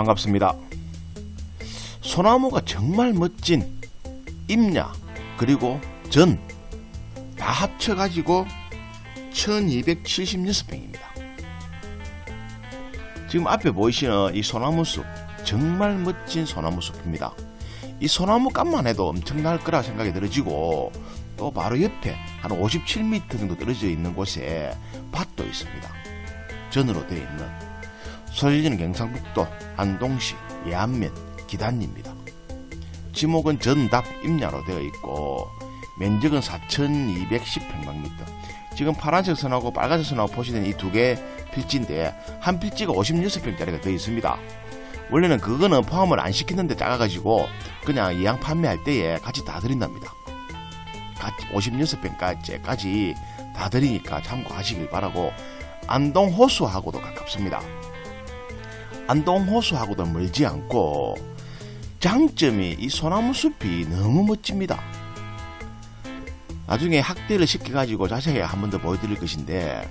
반갑습니다. 소나무가 정말 멋진 임야 그리고 전 다 합쳐가지고 1276평입니다. 지금 앞에 보이시는 이 소나무 숲 정말 멋진 소나무 숲입니다. 이 소나무 값만 해도 엄청날 거라 생각이 들어지고 또 바로 옆에 한 57m 정도 떨어져 있는 곳에 밭도 있습니다. 전으로 되어 있는 소재지는 경상북도 안동시 예안면 기단입니다. 지목은 전답 임야로 되어 있고 면적은 4,210평방미터. 지금 파란색 선하고 빨간색 선하고 보시는 이두 개 필지인데 한 필지가 56평짜리가 되어 있습니다. 원래는 그거는 포함을 안 시키는데 작아가지고 그냥 이양 판매할 때에 같이 다 드린답니다. 같이 56평까지 다 드리니까 참고하시길 바라고 안동 호수하고도 가깝습니다. 안동 호수하고도 멀지 않고 장점이 이 소나무 숲이 너무 멋집니다. 나중에 학대를 시켜가지고 자세하게 한번 더 보여드릴 것인데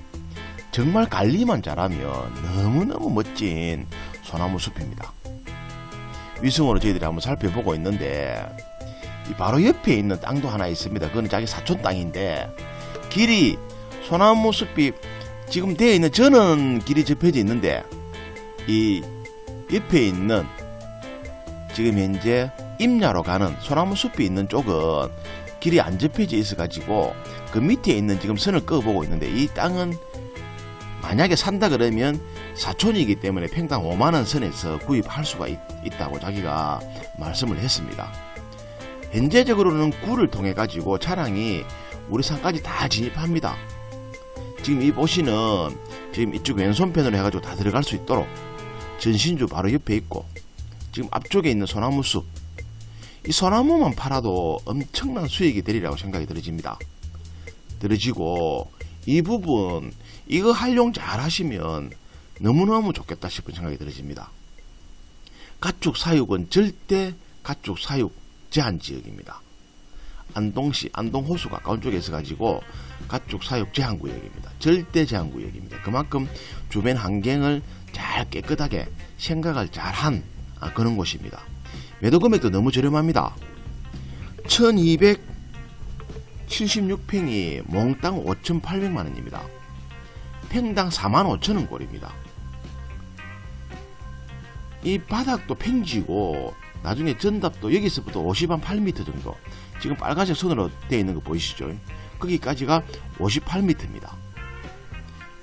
정말 관리만 잘하면 너무너무 멋진 소나무 숲입니다. 위성으로 저희들이 한번 살펴보고 있는데 이 바로 옆에 있는 땅도 하나 있습니다. 그건 자기 사촌 땅인데 길이 소나무 숲이 지금 되어 있는 저는 길이 접혀져 있는데 이 옆에 있는 지금 현재 임야로 가는 소나무 숲이 있는 쪽은 길이 안 접혀져 있어가지고 그 밑에 있는 지금 선을 그어보고 있는데 이 땅은 만약에 산다 그러면 사촌이기 때문에 평당 5만원 선에서 구입할 수가 있, 있다고 자기가 말씀을 했습니다. 현재적으로는 구를 통해 가지고 차량이 우리 산까지 다 진입합니다. 지금 이 보시는 지금 이쪽 왼손편으로 해가지고 다 들어갈 수 있도록 전신주 바로 옆에 있고 지금 앞쪽에 있는 소나무 숲. 이 소나무만 팔아도 엄청난 수익이 되리라고 생각이 들어집니다. 들어지고 이 부분 이거 활용 잘 하시면 너무너무 좋겠다 싶은 생각이 들어집니다. 가축 사육은 절대 가축 사육 제한 지역입니다. 안동시 안동 호수 가까운 쪽에 있어 가지고 가축 사육 제한 구역입니다. 절대 제한 구역입니다. 그만큼 주변 환경을 잘 깨끗하게 생각을 잘한 아, 그런 곳입니다. 매도 금액도 너무 저렴합니다. 1276평이 몽땅 5,800만 원입니다. 평당 4만 5천 원 꼴입니다. 이 바닥도 팽지고 나중에 전답도 여기서부터 50한 8m 정도 지금 빨간색 선으로 되어 있는 거 보이시죠? 거기까지가 58m입니다.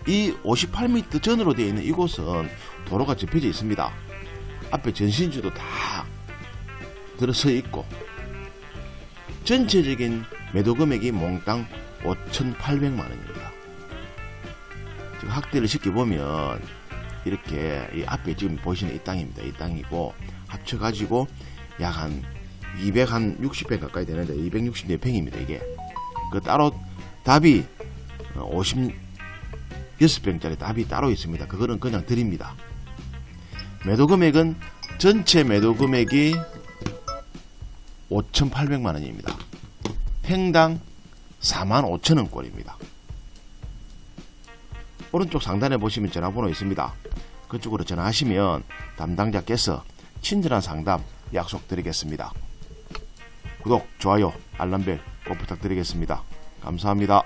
이 58m 전으로 되어 있는 이곳은 도로가 접혀져 있습니다. 앞에 전신주도 다 들어서 있고 전체적인 매도 금액이 몽땅 5,800만 원입니다. 지금 확대를 시켜보면 이렇게 이 앞에 지금 보시는 이 땅입니다. 이 땅이고 합쳐가지고 약 한 260평 가까이 되는데 264평입니다. 이게 그 따로 답이 56평짜리 답이 따로 있습니다. 그거는 그냥 드립니다. 매도 금액은 전체 매도 금액이 5,800만 원입니다. 평당 4만 5천 원 꼴입니다. 오른쪽 상단에 보시면 전화번호 있습니다. 그쪽으로 전화하시면 담당자께서 친절한 상담 약속드리겠습니다. 구독, 좋아요, 알람벨 꼭 부탁드리겠습니다. 감사합니다.